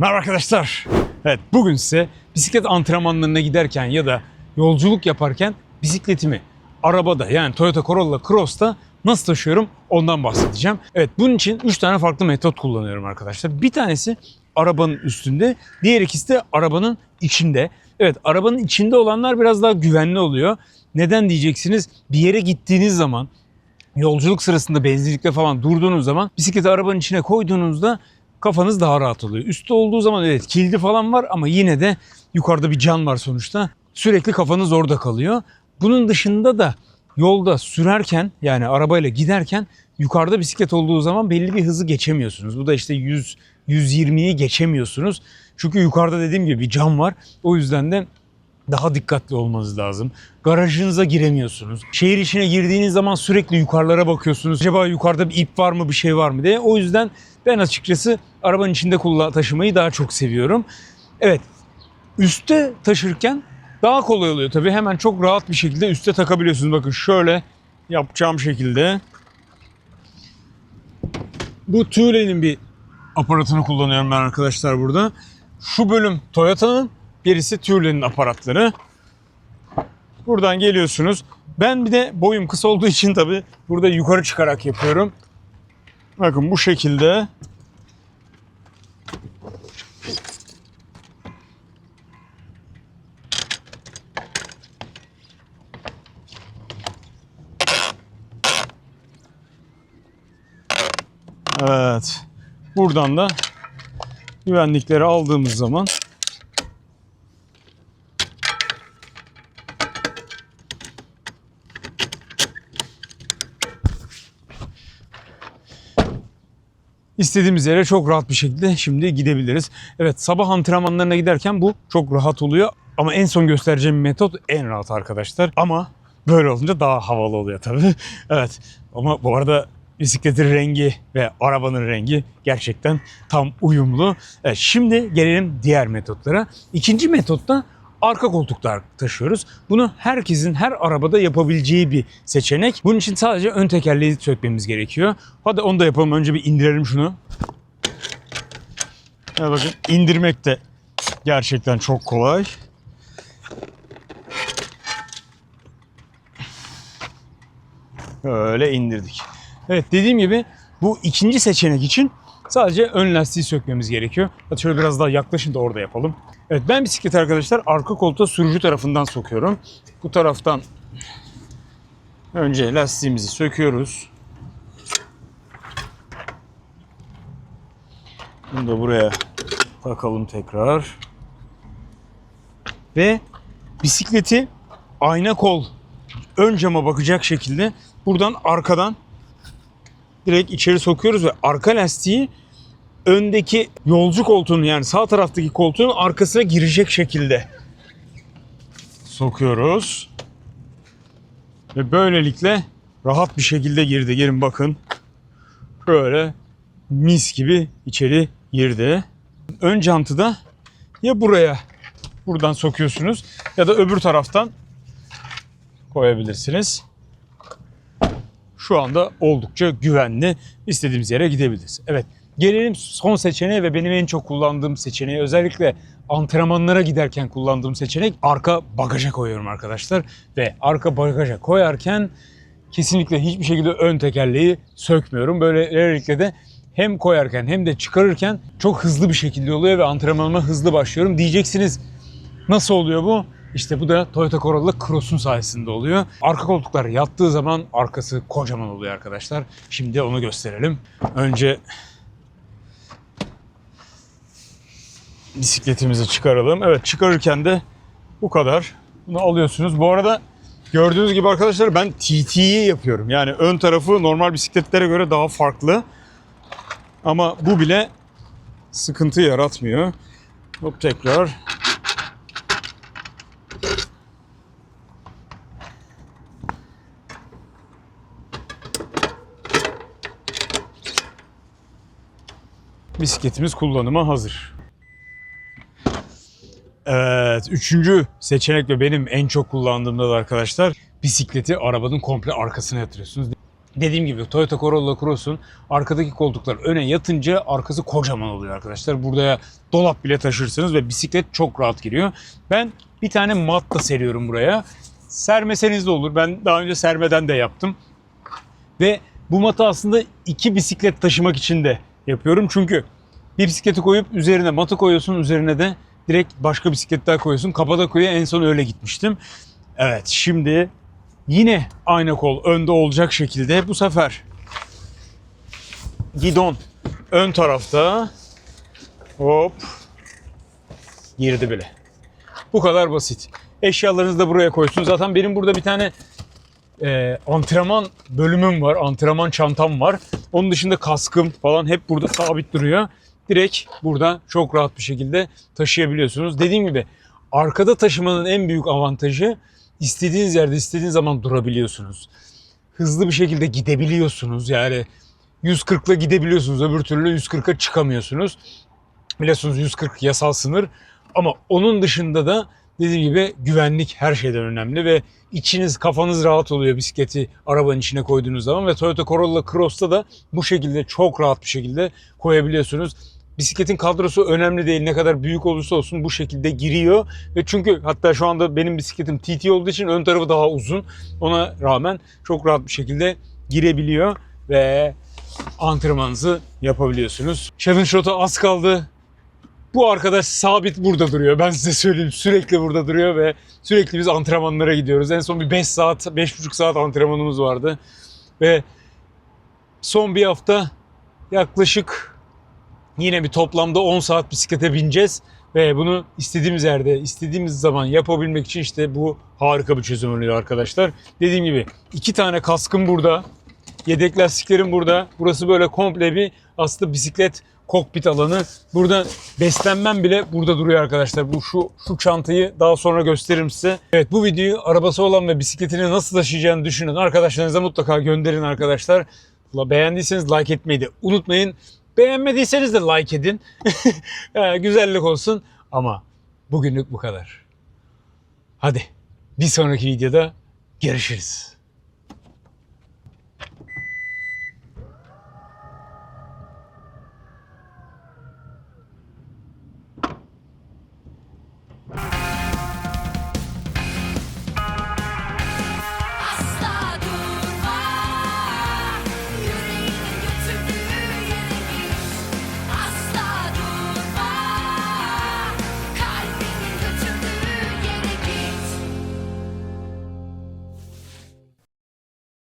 Merhaba arkadaşlar. Evet bugün size bisiklet antrenmanlarına giderken ya da yolculuk yaparken bisikletimi arabada yani Toyota Corolla Cross'ta nasıl taşıyorum ondan bahsedeceğim. Evet bunun için 3 tane farklı metot kullanıyorum arkadaşlar. Bir tanesi arabanın üstünde, diğer ikisi de arabanın içinde. Evet arabanın içinde olanlar biraz daha güvenli oluyor. Neden diyeceksiniz? Bir yere gittiğiniz zaman yolculuk sırasında benzinlikte falan durduğunuz zaman bisikleti arabanın içine koyduğunuzda kafanız daha rahat oluyor. Üstte olduğu zaman evet kilidi falan var ama yine de yukarıda bir can var sonuçta. Sürekli kafanız orada kalıyor. Bunun dışında da yolda sürerken yani arabayla giderken yukarıda bisiklet olduğu zaman belli bir hızı geçemiyorsunuz. Bu da işte 100 120'yi geçemiyorsunuz. Çünkü yukarıda dediğim gibi bir cam var. O yüzden de daha dikkatli olmanız lazım. Garajınıza giremiyorsunuz. Şehir içine girdiğiniz zaman sürekli yukarılara bakıyorsunuz. Acaba yukarıda bir ip var mı, bir şey var mı diye. O yüzden ben açıkçası arabanın içinde taşımayı daha çok seviyorum. Evet, üstte taşırken daha kolay oluyor tabii. Hemen çok rahat bir şekilde üste takabiliyorsunuz. Bakın şöyle yapacağım şekilde. Bu Thule'nin bir aparatını kullanıyorum ben arkadaşlar burada. Şu bölüm Toyota'nın, gerisi Thule'nin aparatları. Buradan geliyorsunuz. Ben bir de boyum kısa olduğu için tabii burada yukarı çıkarak yapıyorum. Bakın bu şekilde. Evet. Buradan da güvenlikleri aldığımız zaman istediğimiz yere çok rahat bir şekilde şimdi gidebiliriz. Evet sabah antrenmanlarına giderken bu çok rahat oluyor. Ama en son göstereceğim metot en rahat arkadaşlar. Ama böyle olunca daha havalı oluyor tabii. Evet ama bu arada bisikletin rengi ve arabanın rengi gerçekten tam uyumlu. Evet, şimdi gelelim diğer metotlara. İkinci metotta arka koltuklar taşıyoruz. Bunu herkesin her arabada yapabileceği bir seçenek. Bunun için sadece ön tekerleği sökmemiz gerekiyor. Hadi onu da yapalım. Önce bir indirelim şunu. Ya bakın indirmek de gerçekten çok kolay. Böyle indirdik. Evet dediğim gibi bu ikinci seçenek için sadece ön lastiği sökmemiz gerekiyor. Hadi şöyle biraz daha yaklaşın da orada yapalım. Evet ben bisikleti arkadaşlar arka koltuğa sürücü tarafından sokuyorum. Bu taraftan önce lastiğimizi söküyoruz. Bunu da buraya takalım tekrar. Ve bisikleti ayna kol ön cama bakacak şekilde buradan arkadan direkt içeri sokuyoruz ve arka lastiği öndeki yolcu koltuğunun yani sağ taraftaki koltuğun arkasına girecek şekilde sokuyoruz. Ve böylelikle rahat bir şekilde girdi. Gelin bakın. Böyle mis gibi içeri girdi. Ön jantı da ya buraya buradan sokuyorsunuz ya da öbür taraftan koyabilirsiniz şu anda oldukça güvenli. İstediğimiz yere gidebiliriz. Evet gelelim son seçeneğe ve benim en çok kullandığım seçeneği özellikle antrenmanlara giderken kullandığım seçenek arka bagaja koyuyorum arkadaşlar. Ve arka bagaja koyarken kesinlikle hiçbir şekilde ön tekerleği sökmüyorum. Böylelikle de hem koyarken hem de çıkarırken çok hızlı bir şekilde oluyor ve antrenmanıma hızlı başlıyorum. Diyeceksiniz nasıl oluyor bu? İşte bu da Toyota Corolla Cross'un sayesinde oluyor. Arka koltuklar yattığı zaman arkası kocaman oluyor arkadaşlar. Şimdi onu gösterelim. Önce bisikletimizi çıkaralım. Evet çıkarırken de bu kadar. Bunu alıyorsunuz. Bu arada gördüğünüz gibi arkadaşlar ben TT'yi yapıyorum. Yani ön tarafı normal bisikletlere göre daha farklı. Ama bu bile sıkıntı yaratmıyor. Hop tekrar bisikletimiz kullanıma hazır. Evet, üçüncü seçenek ve benim en çok kullandığımda da arkadaşlar bisikleti arabanın komple arkasına yatırıyorsunuz. Dediğim gibi Toyota Corolla Cross'un arkadaki koltuklar öne yatınca arkası kocaman oluyor arkadaşlar. Burada dolap bile taşırsınız ve bisiklet çok rahat giriyor. Ben bir tane mat da seriyorum buraya. Sermeseniz de olur. Ben daha önce sermeden de yaptım. Ve bu matı aslında iki bisiklet taşımak için de yapıyorum. Çünkü bir bisikleti koyup üzerine matı koyuyorsun. Üzerine de direkt başka bisikletler koyuyorsun. Kapadokya'ya en son öyle gitmiştim. Evet şimdi yine ayna kol önde olacak şekilde bu sefer gidon ön tarafta hop girdi bile. Bu kadar basit. Eşyalarınızı da buraya koysun. Zaten benim burada bir tane e, antrenman bölümüm var. Antrenman çantam var. Onun dışında kaskım falan hep burada sabit duruyor. Direkt burada çok rahat bir şekilde taşıyabiliyorsunuz. Dediğim gibi arkada taşımanın en büyük avantajı istediğiniz yerde istediğiniz zaman durabiliyorsunuz. Hızlı bir şekilde gidebiliyorsunuz. Yani 140'la gidebiliyorsunuz. Öbür türlü 140'a çıkamıyorsunuz. Biliyorsunuz 140 yasal sınır. Ama onun dışında da dediğim gibi güvenlik her şeyden önemli ve içiniz kafanız rahat oluyor bisikleti arabanın içine koyduğunuz zaman ve Toyota Corolla Cross'ta da bu şekilde çok rahat bir şekilde koyabiliyorsunuz. Bisikletin kadrosu önemli değil. Ne kadar büyük olursa olsun bu şekilde giriyor. Ve çünkü hatta şu anda benim bisikletim TT olduğu için ön tarafı daha uzun. Ona rağmen çok rahat bir şekilde girebiliyor ve antrenmanınızı yapabiliyorsunuz. Challenge Rota az kaldı. Bu arkadaş sabit burada duruyor. Ben size söyleyeyim. Sürekli burada duruyor ve sürekli biz antrenmanlara gidiyoruz. En son bir 5 saat, 5,5 saat antrenmanımız vardı. Ve son bir hafta yaklaşık yine bir toplamda 10 saat bisiklete bineceğiz. Ve bunu istediğimiz yerde, istediğimiz zaman yapabilmek için işte bu harika bir çözüm oluyor arkadaşlar. Dediğim gibi iki tane kaskım burada. Yedek lastiklerim burada. Burası böyle komple bir aslında bisiklet kokpit alanı. Burada beslenmem bile burada duruyor arkadaşlar. Bu şu şu çantayı daha sonra gösteririm size. Evet bu videoyu arabası olan ve bisikletini nasıl taşıyacağını düşünün. Arkadaşlarınıza mutlaka gönderin arkadaşlar. La beğendiyseniz like etmeyi de unutmayın. Beğenmediyseniz de like edin. Ee, Güzellik olsun ama bugünlük bu kadar. Hadi bir sonraki videoda görüşürüz.